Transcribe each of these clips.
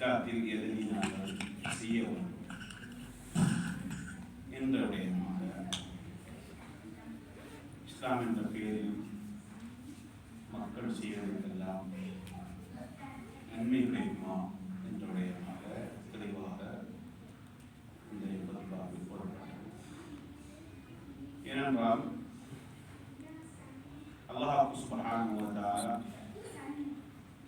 இஸ்லாத்தில் எதனை நாங்கள் செய்ய என்ற விடயமாக இஸ்லாம் என்ற பெயரில் மக்கள் செய்வதற்கெல்லாம் நன்மை கிடைக்குமா என்ற விடயமாக தெளிவாக இந்த பதிலாக கூறப்பட்டது ஏனென்றால் அல்லாஹ் சுபஹான்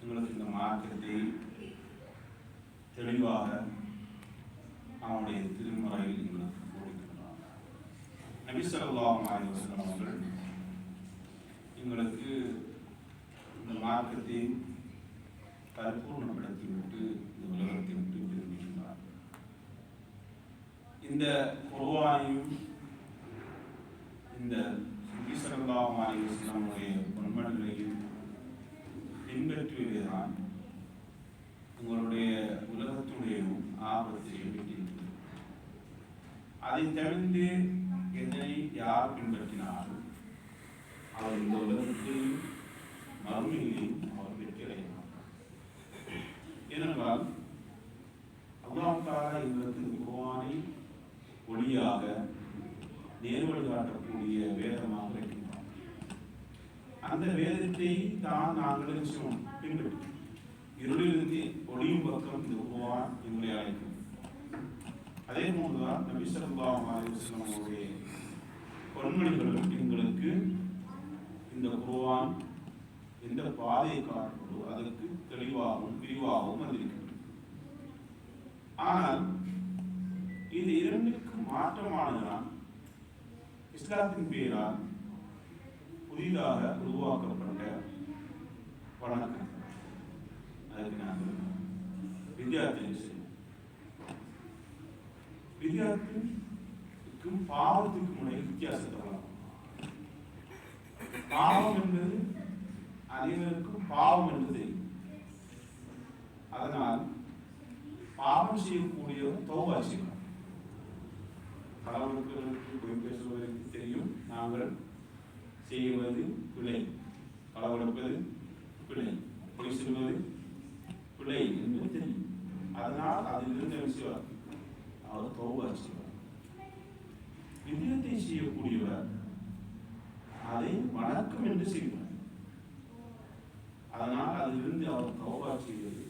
எங்களுக்கு இந்த மார்க்கத்தை தெளிவாக அவனுடைய திருமுறையில் எங்களுக்கு போதிக்கின்றான் நபி ஸல்லல்லாஹு அவர்கள் எங்களுக்கு இந்த மார்க்கத்தை பரிபூர்ணப்படுத்திவிட்டு இந்த உலகத்தை விட்டு விரும்புகின்றார் இந்த குருவானையும் இந்த நபி ஸல்லல்லாஹு அலைஹி வஸல்லமுடைய பொன்மொழிகளையும் பின்பற்றுவதுதான் உங்களுடைய உலகத்துடையவும் ஆபத்தை விட்டிருக்கிறது அதை தவிர்த்து எதனை யார் பின்பற்றினாலும் அவர் இந்த உலகத்திலும் மறுமையிலும் அவர் வெற்றி அடைய மாட்டார் ஏனென்றால் அல்லாஹ் தாலா எங்களுக்கு இந்த குர்ஆனை ஒளியாக நேர்வழி வேதமாக இருக்கின்றோம். அந்த வேதத்தை தான் நாங்கள் நிச்சயம் பின்பற்றி இருளிலிருந்து ஒளியும் பக்கம் இந்த உருவான் எங்களை அழைக்கும். அதே போன்றுதான் நபி ஸல்லல்லாஹு அலைஹி வஸல்லம் அவருடைய பொன்மொழிகளும் எங்களுக்கு இந்த குர்ஆன் எந்த பாதையை காட்டுவதோ அதற்கு தெளிவாகவும் விரிவாகவும் வந்திருக்கிறது. ஆனால் இது இரண்டுக்கு மாற்றமானதுதான் இஸ்லாத்தின் பெயரால் புதிதாக உருவாக்கப்பட்ட வணக்கம் அதுக்கு நாங்கள் வித்தியார்த்தி செய்வோம் வித்தியார்த்திக்கும் பாவத்துக்கும் உடைய வித்தியாசத்தை வளர்க்கணும் பாவம் என்பது அனைவருக்கும் பாவம் என்பது அதனால் பாவம் செய்யக்கூடியவர் செய்யும் செய்யணும் கடவுளுக்கு பொய் பேசுவதற்கு தெரியும். நாங்கள் செய்வது பிழை. களவெடுப்பது பிழை. பொய் சொல்வது பிழை என்று தெரியும். அதனால் அதிலிருந்து என்ன செய்வார்? அவர் தோவா செய்வார். வித்தியத்தை செய்யக்கூடியவர் அதை வணக்கம் என்று செய்வார். அதனால் அதிலிருந்து அவர் தோவா செய்வது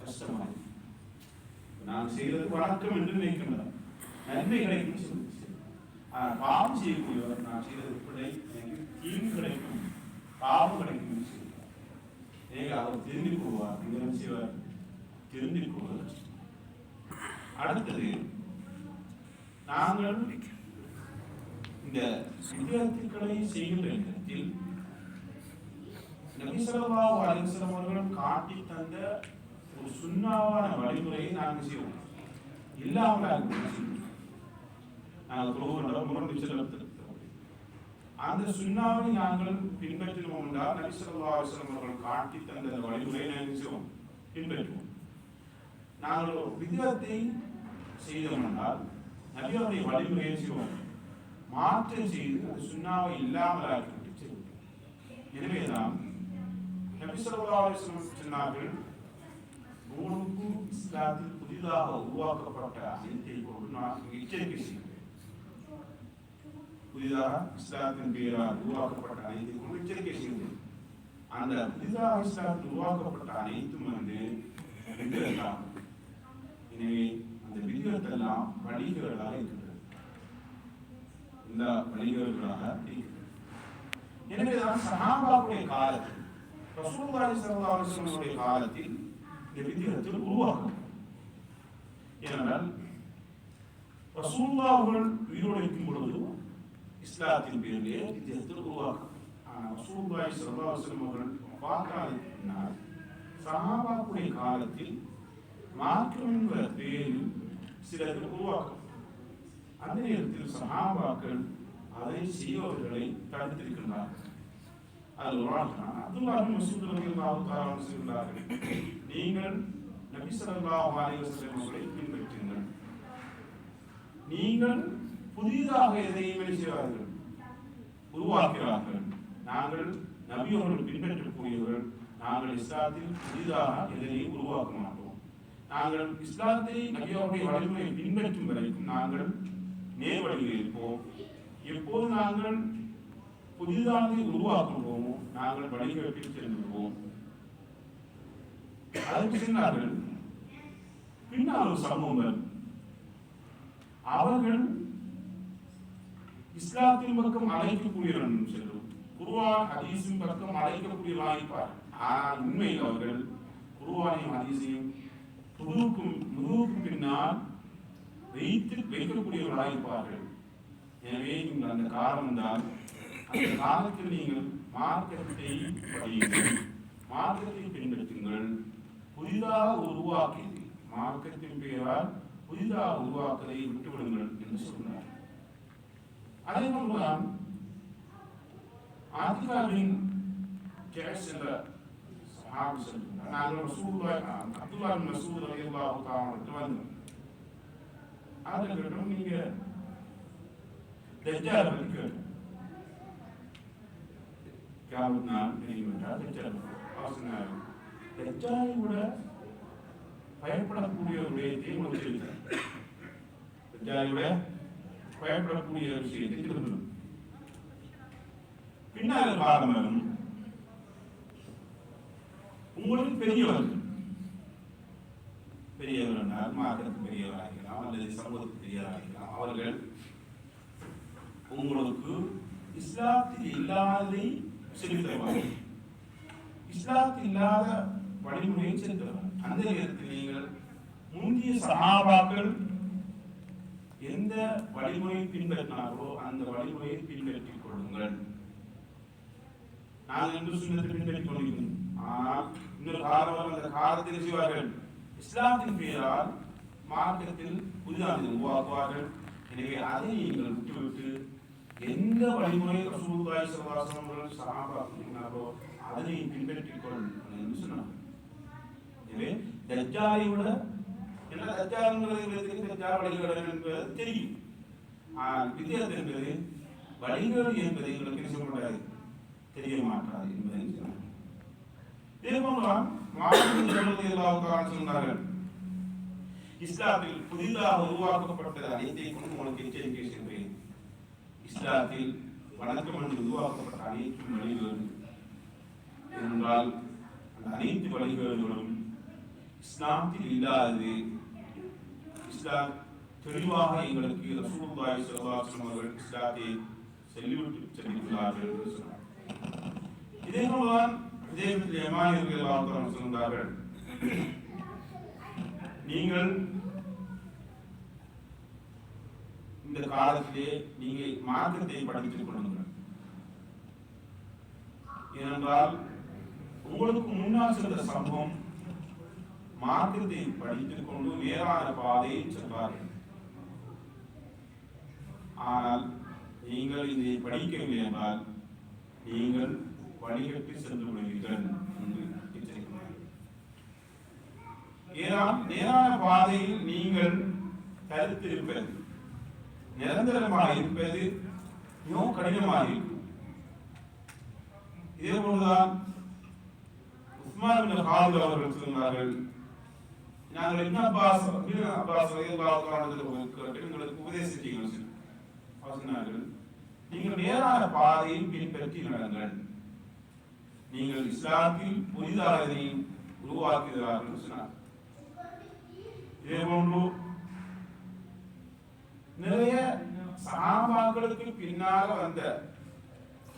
கஷ்டமாகும் நான் செய்வது வணக்கம் என்று நினைக்கின்றார் நன்மை கிடைக்கும் சொல்லி பாவம் செய்யக்கூடியவர் நான் செய்தது பிழை எனக்கு தீங்கு கிடைக்கும் பாவம் கிடைக்கும் என்று சொல்கிறார் அவர் திரும்பி போவார் நீங்கள் செய்வார். திரும்பி போவார். அடுத்தது நாங்கள் இந்த வித்தியார்த்திகளை செய்கின்ற இடத்தில் நபி ஸல்லல்லாஹு அவர்களும் காட்டி தந்த ஒரு சுண்ணாவான வழிமுறையை நாங்கள் செய்வோம். இல்லாமல் நாங்கள் செய்வோம் நாங்கள் அந்த சுண்ணாவை நாங்கள் பின்பற்றினோம் என்றால் நபி ஸல்லல்லாஹு அலைஹி வஸல்லம் அவர்கள் காட்டி தந்த அந்த வழிமுறையை நாங்கள் பின்பற்றுவோம். நாங்கள் ஒரு விதத்தை செய்தோம் என்றால் நபி அவருடைய வழிமுறையை செய்வோம் மாற்றம் செய்து அந்த சுண்ணாவை இல்லாமல் ஆக்கிவிட்டு செய்வோம் எனவேதான் நபி ஸல்லல்லாஹு அலைஹி வஸல்லம் சொன்னார்கள் நூலுக்கும் இஸ்லாத்தில் புதிதாக உருவாக்கப்பட்ட அனைத்தை கொண்டு நான் எச்சரிக்கை செய்வோம். புதிதாக இஸ்லாத்தின் பெயரால் உருவாக்கப்பட்ட அனைத்துக்கும் எச்சரிக்கை செய்கிறேன் அந்த புதிதாக இஸ்லாத்தில் உருவாக்கப்பட்ட அனைத்தும் வந்து விதிகளாகும் எனவே அந்த விதிகளெல்லாம் வணிகர்களாக இருக்கிறது இந்த வணிகர்களாக இருக்கிறது எனவேதான் சஹாபாவுடைய காலத்தில் ரசூலுல்லாஹி ஸல்லல்லாஹு அலைஹி வஸல்லம் காலத்தில் இந்த விக்கிரத்தில் உருவாக்கும் ஏனென்றால் ரசூல்லா அவர்கள் உயிரோடு இருக்கும் பொழுது இஸ்லாத்தின் பேரிலே வித்தியத்தில் உருவாக்கும் ஆனால் ரசூல்லாய் சல்லாஹம் அவர்கள் வாக்காளருக்கு சஹாபாக்குடைய காலத்தில் மார்க்கம் என்ற பேரில் சிலர் உருவாக்கும் அந்த நேரத்தில் சஹாபாக்கள் அதை செய்பவர்களை தடுத்திருக்கின்றார்கள். அது ஒரு ஆள் தான் அப்துல்லாஹின் மசூத் ரலியல்லாஹு தஆலா சொல்கிறார்கள் நீங்கள் நபி ஸல்லல்லாஹு அலைஹி வஸல்லம் அவர்களை பின்பற்றுங்கள். நீங்கள் புதிதாக எதையும் செய்வார்கள் உருவாக்கிறார்கள் நாங்கள் நபி அவர்கள் பின்பற்றக்கூடியவர்கள். நாங்கள் இஸ்லாத்தில் புதிதாக எதனையும் உருவாக்க மாட்டோம். நாங்கள் இஸ்லாத்தை நபியாவுடைய வழிமுறையை பின்பற்றும் வரைக்கும் நாங்கள் நேர்வழியில் இருப்போம். எப்போது நாங்கள் புதிதானதை உருவாக்குவோமோ நாங்கள் வழிகேட்டில் செல்கிறோம் அதற்கு சென்றார்கள். பின்னால் ஒரு சமூகம் அவர்கள் இஸ்லாத்தின் பக்கம் அழைக்கக்கூடியவர்கள் செல்லும் குருவான் ஹதீஸின் பக்கம் அழைக்கக்கூடியவர்களாக இருப்பார் ஆனால் உண்மையில் அவர்கள் குருவானையும் ஹதீஸையும் துருவுக்கும் முதுவுக்கும் பின்னால் வைத்து வைக்கக்கூடியவர்களாக இருப்பார்கள். எனவே நீங்கள் அந்த காரணம் தான் அந்த காலத்தில் நீங்கள் மார்க்கத்தை படியுங்கள். மார்க்கத்தை பின்பற்றுங்கள். புதிதாக உருவாக்கி மார்க்கத்தின் பெயரால் புதிதாக உருவாக்குவதை விட்டுவிடுங்கள் என்று சொன்னார். அதே போன்றுதான் ஆதிகாவின் கேஸ் என்ற சஹாபி சொல்கிறார் நாங்கள் ரசூலுல்லாஹ் அப்துல்லா மசூத் ரலியல்லாஹு தஆலா வந்தோம் அதில் கேட்டோம் நீங்க தஜ்ஜால் பற்றி கேட்டோம் கியாமத் நாள் தெரியும் என்றால் தஜ்ஜால் அவர் தஜ்ஜாலை விட பயப்படக்கூடிய ஒரு விடயத்தை தஜ்ஜாலை விட பயன்படக்கூடிய ஒரு விஷயத்தை திரும்பணும் பின்னால் பாரம்பரம் உங்களுக்கு பெரியவர்கள் பெரியவர் என்றால் மார்க்கத்துக்கு அல்லது சமூகத்து பெரியவராகலாம் அவர்கள் உங்களுக்கு இஸ்லாத்தில் இல்லாததை சொல்லித் இஸ்லாத்தில் இல்லாத வழிமுறையை சொல்லித் அந்த நேரத்தில் நீங்கள் முந்தைய சகாபாக்கள் எந்த வழிமுறையை பின்பற்றினாரோ அந்த வழிமுறையை பின்பற்றிக் கொள்ளுங்கள். நாங்கள் என்று சுண்ணத்தை பின்பற்றிக் கொள்கிறோம் ஆனால் இன்னொரு காரணம் அந்த காலத்தில் செய்வார்கள். இஸ்லாத்தின் பெயரால் மார்க்கத்தில் புதிதாக உருவாக்குவார்கள். எனவே அதை நீங்கள் விட்டுவிட்டு எந்த வழிமுறை ரசூலுல்லாஹி ஸல்லல்லாஹு அலைஹி வஸல்லம் அவர்கள் அதனை பின்பற்றிக் கொள்ளுங்கள் என்று சொன்னார் எனவே தஜ்ஜாலை விட என்ன தஜ்ஜாலுங்கிறது தஜ்ஜால் வழிகள் என்பது தெரியும். ஆனால் வித்தியாசம் என்பது வழிகள் என்பது எங்களுக்கு என்ன செய்ய தெரிய மாட்டாது என்பதை சொன்னார் இதேபோன்றுதான் மாணவர்கள் சொன்னார்கள். இஸ்லாத்தில் புதிதாக உருவாக்கப்பட்ட அனைத்தை கொண்டு உனக்கு எச்சரிக்கை செய்கிறேன் இஸ்லாத்தில் வணக்கம் என்று உருவாக்கப்பட்ட அனைத்து வழிகளும் என்றால் அந்த அனைத்து வழிகளும் இஸ்லாத்தில் இல்லாதது இஸ்லாம் தெளிவாக எங்களுக்கு ரசூலுல்லாஹி ஸல்லல்லாஹு அலைஹி வஸல்லம் அவர்கள் இஸ்லாத்தை செல்லிவிட்டு செல்கிறார்கள் என்று சொன்னார் இதே போலதான் இதே யமானியர்கள் அவர்கள் சொன்னார்கள் நீங்கள் இந்த காலத்திலே நீங்கள் மார்க்கத்தை படித்துக் கொள்ளுங்கள் ஏனென்றால் உங்களுக்கு முன்னால் சென்ற சம்பவம் மார்க்கத்தை படித்துக் கொண்டு நேரான பாதையில் சென்றார்கள். ஆனால் நீங்கள் இதை படிக்கவில்லை என்றால் நீங்கள் வழிகட்டு சென்று விடுவீர்கள் என்று நேரான பாதையில் நீங்கள் கருத்து இருப்பது நிரந்தரமாக இருப்பது மிகவும் கடினமாக இருக்கும். இதே போலதான் உஸ்மான் அவர்கள் சொன்னார்கள் நாங்கள் என்ன அப்பாஸ் இப்னு அப்பாஸ் எங்களுக்கு உபதேசித்தீர்கள் சொன்னார்கள் நீங்கள் நேரான பாதையில் பின்பற்றி நடங்கள். நீங்கள் இஸ்லாத்தில் புதிதாக உருவாக்குகிறார்கள் சொன்னார். இதே போன்று நிறைய சகாபாக்களுக்கு பின்னால வந்த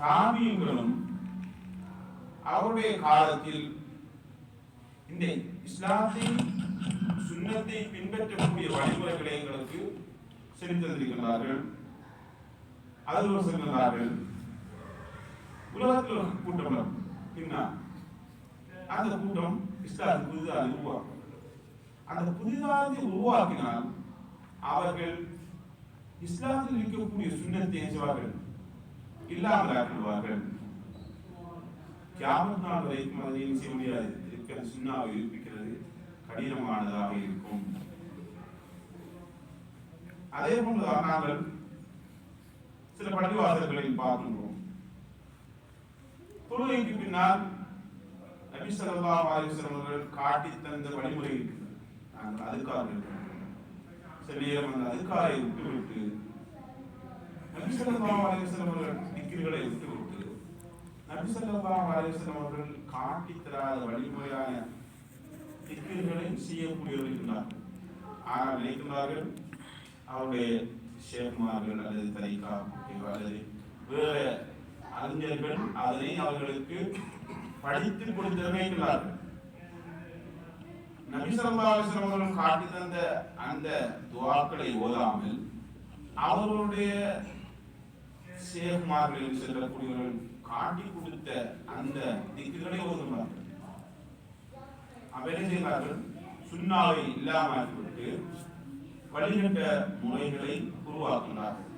தாமியங்களும் அவருடைய காலத்தில் இந்த இஸ்லாத்தின் சுண்ணத்தை பின்பற்றக்கூடிய வழிமுறைகளை எங்களுக்கு சொல்லி தந்திருக்கிறார்கள் அதில் உலகத்தில் ஒரு கூட்டம் வரும் அந்த கூட்டம் இஸ்லாத்தை புதிதாக உருவாக்கும். அந்த புதிதாக உருவாக்கினால் அவர்கள் இஸ்லாத்தில் இருக்கக்கூடிய சுண்ணத்தை என்ன செய்வார்கள் இல்லாமல் ஆக்கிடுவார்கள். கியாமத் நாள் வரைக்கும் அதை செய்ய முடியாது? இருக்கிற சுண்ணாவை கடினமானதாக இருக்கும். அதே போன்று நாங்கள் சில பள்ளிவாசல்களில் பார்க்கின்றோம். தொழுகைக்கு பின்னால் நபி ஸல்லல்லாஹு அலைஹி அவர்கள் காட்டி தந்த வழிமுறை இருக்கிறது நாங்கள் அதுக்காக இருக்கிறோம். சில நேரம் அந்த அதுக்காரை விட்டுவிட்டு நபிசல்லாஹு அலைஹி வஸல்லம் அவர்கள் திக்ருகளை விட்டுவிட்டு நபிசல்லாஹு அலைஹி வஸல்லம் அவர்கள் காட்டித் தராத வழிமுறையான திக்ருகளை செய்யக்கூடியவர்கள் இருக்கிறார்கள் ஆனால் நினைக்கிறார்கள் அவருடைய ஷேக்மார்கள் அல்லது தரிகா அல்லது வேறு அறிஞர்கள் அதனை அவர்களுக்கு படித்து கொடுத்து நினைக்கிறார்கள் நபிசல்லாஸ்லம் காட்டி தந்த அந்த துவாக்களை ஓதாமல் அவர்களுடைய சேகுமார்கள் செல்லக்கூடியவர்கள் காட்டி கொடுத்த அந்த திக்குகளை ஓதுவார்கள் அவரை செய்தார்கள் சுண்ணாவை இல்லாமல்விட்டு வழிகட்ட முறைகளை உருவாக்கினார்கள்.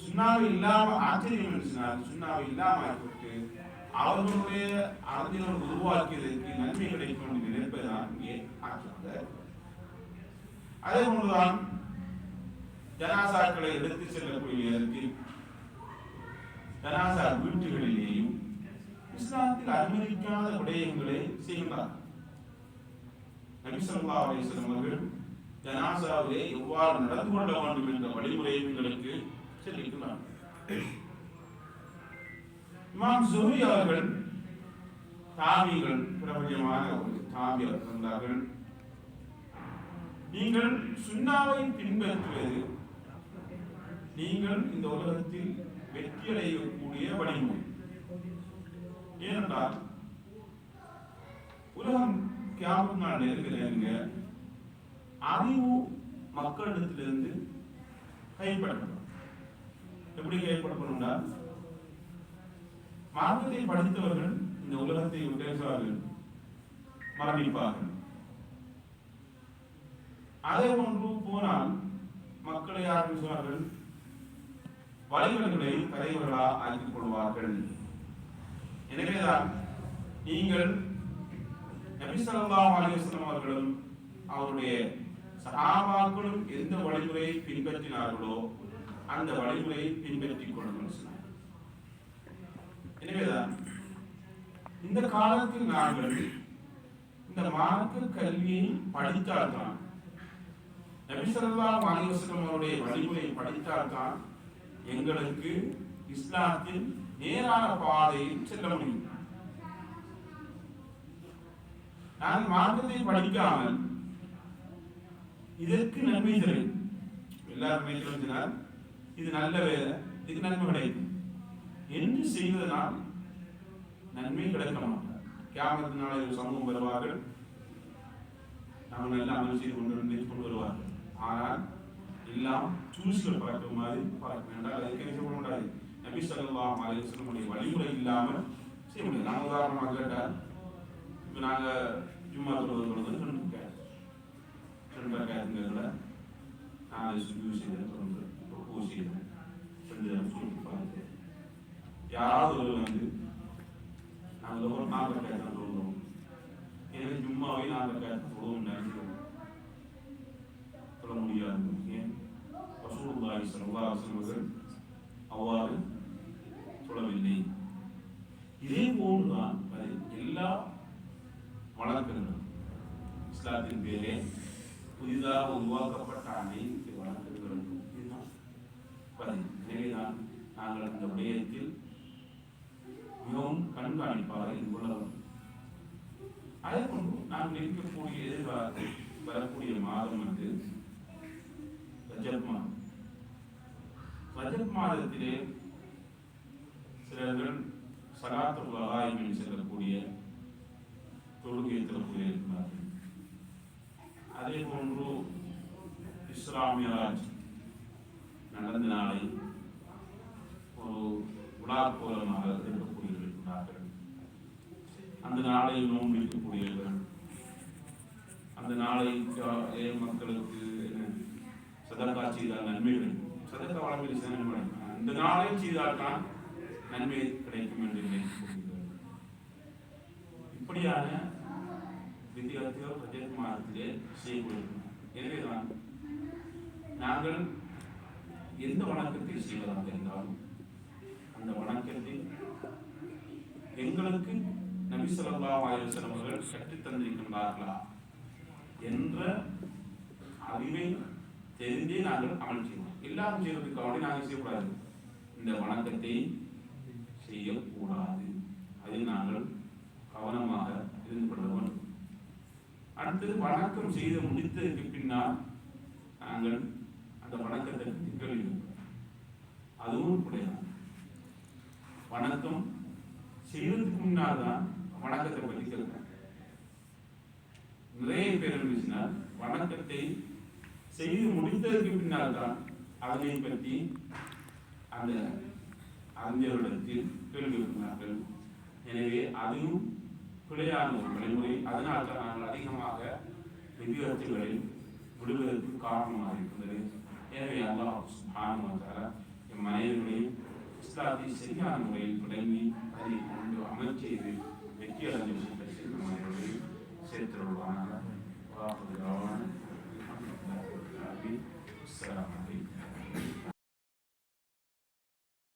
சுண்ணாவை இல்லாம ஆச்சரியம் என்று இல்லாமல் சுண்ணாவை இல்லாமல்விட்டு அவர்களுடைய அறிஞர்கள் உருவாக்கியதற்கு நன்மை கிடைக்கும் என்று நினைப்பதுதான் இங்கே ஆற்றுகிறார் அதே போன்றுதான் ஜனாசாக்களை எடுத்து செல்லக்கூடிய நேரத்தில் ஜனாசா வீட்டுகளிலேயும் இஸ்லாத்தில் அனுமதிக்காத விடயங்களை செய்கின்றார் நபி ஸல்லல்லாஹு அவர்கள் ஜனாசாவிலே எவ்வாறு நடந்து கொள்ள வேண்டும் என்ற வழிமுறையை எங்களுக்கு இமாம் சுஹி அவர்கள் தாமிகள் பிரபஞ்சமான ஒரு தாமியர் இருந்தார்கள் நீங்கள் சுண்ணாவை பின்பற்றுவது நீங்கள் இந்த உலகத்தில் வெற்றி அடையக்கூடிய வழிமுறை. ஏனென்றால் உலகம் கியாமத் நாள் நெருங்க அறிவு மக்களிடத்திலிருந்து கைப்படப்படும் எப்படி கைப்பற்றப்படும்னா மார்க்கத்தை படித்தவர்கள் இந்த உலகத்தை பேசுவார்கள் மரணிப்பார்கள் அதே ஒன்று போனால் மக்களை ஆரம்பிப்பார்கள் வழிகளை தலைவர்களா ஆக்கிக் கொள்வார்கள். எனவேதான் நீங்கள் நபி ஸல்லல்லாஹு அவர்களும் அவருடைய சகாபாக்களும் எந்த வழிமுறையை பின்பற்றினார்களோ அந்த வழிமுறையை பின்பற்றிக் கொள்ளணும் எனவேதான் இந்த காலத்தில் நாங்கள் இந்த மார்க்க கல்வியை படித்தால்தான் நபிசல்லா ஸல்லல்லாஹு அவருடைய வழிமுறையை படித்தால்தான் எங்களுக்கு இஸ்லாத்தில் நேரான பாதையில் செல்ல முடியும். நான் மார்க்கத்தை படிக்காமல் இதற்கு நன்மை தரும் எல்லாருமே நினைக்கிறார் இது நல்ல வேலை இதுக்கு நன்மை கிடைக்கும் என்று செய்வதனால் நன்மை கிடைக்க மாட்டார். கியாமத்து ஒரு சமூகம் வருவார்கள். நாம் நல்ல அமல் செய்து கொண்டு வந்து கொண்டு வருவார்கள். ஆனால் எல்லாம் தூசிகள் பறக்கும் மாதிரி பார்க்க வேண்டாம் அதுக்கு என்ன செய்ய முடியாது. நபி ஸல்லல்லாஹு அலைஹி வழிமுறை இல்லாமல் செய்ய முடியாது. நான் உதாரணமாக கேட்டால் நாங்கள் ஜும்மா தொழுவது வந்து ரெண்டு பேர். ரெண்டு பேருங்கிறதுல நான் சுஜூ செய்தேன் தொடர்ந்து பூ செய்தேன் பார்த்து யாராவது ஒரு வந்து நாங்கள் ஒரு நாலு தான் தொழுவோம் எனவே ஜும்மாவை நாலு தொழுவோம் நினைக்கிறோம். சொல்ல முடியாது. ஏன்? ரசூலுல்லாஹி ஸல்லல்லாஹு அலைஹி வஸல்லம் அவ்வாறு சொல்லவில்லை. இதே போன்றுதான் எல்லா வழக்கங்களும் இஸ்லாத்தின் பேரே புதிதாக உருவாக்கப்பட்ட அனைத்து வணக்கங்களுக்கும் இதுதான் பதில் நாங்கள் அந்த விடயத்தில் மிகவும் கண்காணிப்பாக இது அதே போன்று நாங்கள் இருக்கக்கூடிய எதிர்பார்த்து வரக்கூடிய மாதம் வந்து ரஜப் மாதம். ரஜப் மாதத்திலே சிலர்கள் சலாத்துல் வகாயிமில் செல்லக்கூடிய தொழுகை திறப்புகள் இருக்கிறார்கள். அதே போன்று இஸ்லாமியராஜ் நடந்த நாளை ஒரு விழாக்கோலமாக இருக்கக்கூடியவர்கள் அந்த நாளை நோன்பு இருக்கக்கூடியவர்கள் அந்த நாளை மக்களுக்கு என்ன, சதக்கா செய்தால் நன்மை கிடைக்கும். சதக்கா வழங்கில் நன்மை அந்த நாளை செய்தால்தான் நன்மை கிடைக்கும் என்று நினைக்கக்கூடியவர்கள். இப்படியான வித்தியார்த்திகள் ரஜத் மாதத்திலே செய்யப்படுகின்றனர் எனவேதான் நாங்கள் எந்த வணக்கத்தை செய்வதாக இருந்தாலும் அந்த வணக்கத்தில் எங்களுக்கு நபி ஸல்லல்லாஹு அலைஹி வஸல்லம் அவர்கள் கற்றுத் தந்திருக்கின்றார்களா என்ற அறிவை தெரிந்தே நாங்கள் அமல் செய்வோம். எல்லாரும் செய்வதற்கு வேண்டி நாங்கள் செய்யக்கூடாது. இந்த வணக்கத்தை செய்யக்கூடாது. அதில் நாங்கள் கவனமாக இருந்து கொள்ள வேண்டும் அடுத்தது வணக்கம் செய்து முடித்ததற்கு பின்னால் நாங்கள் அந்த வணக்கத்தை பற்றி அதுவும் கிடையாது வணக்கம் செய்வதற்கு முன்னால் தான் வணக்கத்தை பற்றி கேட்கிறேன் நிறைய பேர் இருந்துச்சுன்னா வணக்கத்தை செய்து முடித்ததற்கு பின்னால் தான் அதனை பற்றி அந்த அறிஞர்களிடத்தில் கேள்வி இருக்கிறார்கள் எனவே அதுவும் பிழையான ஒரு அதனால் தான் நாங்கள் அதிகமாக விதிவிலக்குகளில் விடுவதற்கு காரணமாக இருக்கின்றது. எனவே அல்லாஹ் சுப்ஹானஹு என் தஆலா மனைவிகளையும் இஸ்லாத்தை சரியான முறையில் தொடங்கி அதை கொண்டு அமல் செய்து வெற்றி அடைஞ்ச விஷயத்தை சேர்ந்த மனைவிகளையும் சேர்த்துள்ளானாக வாக்குறுதி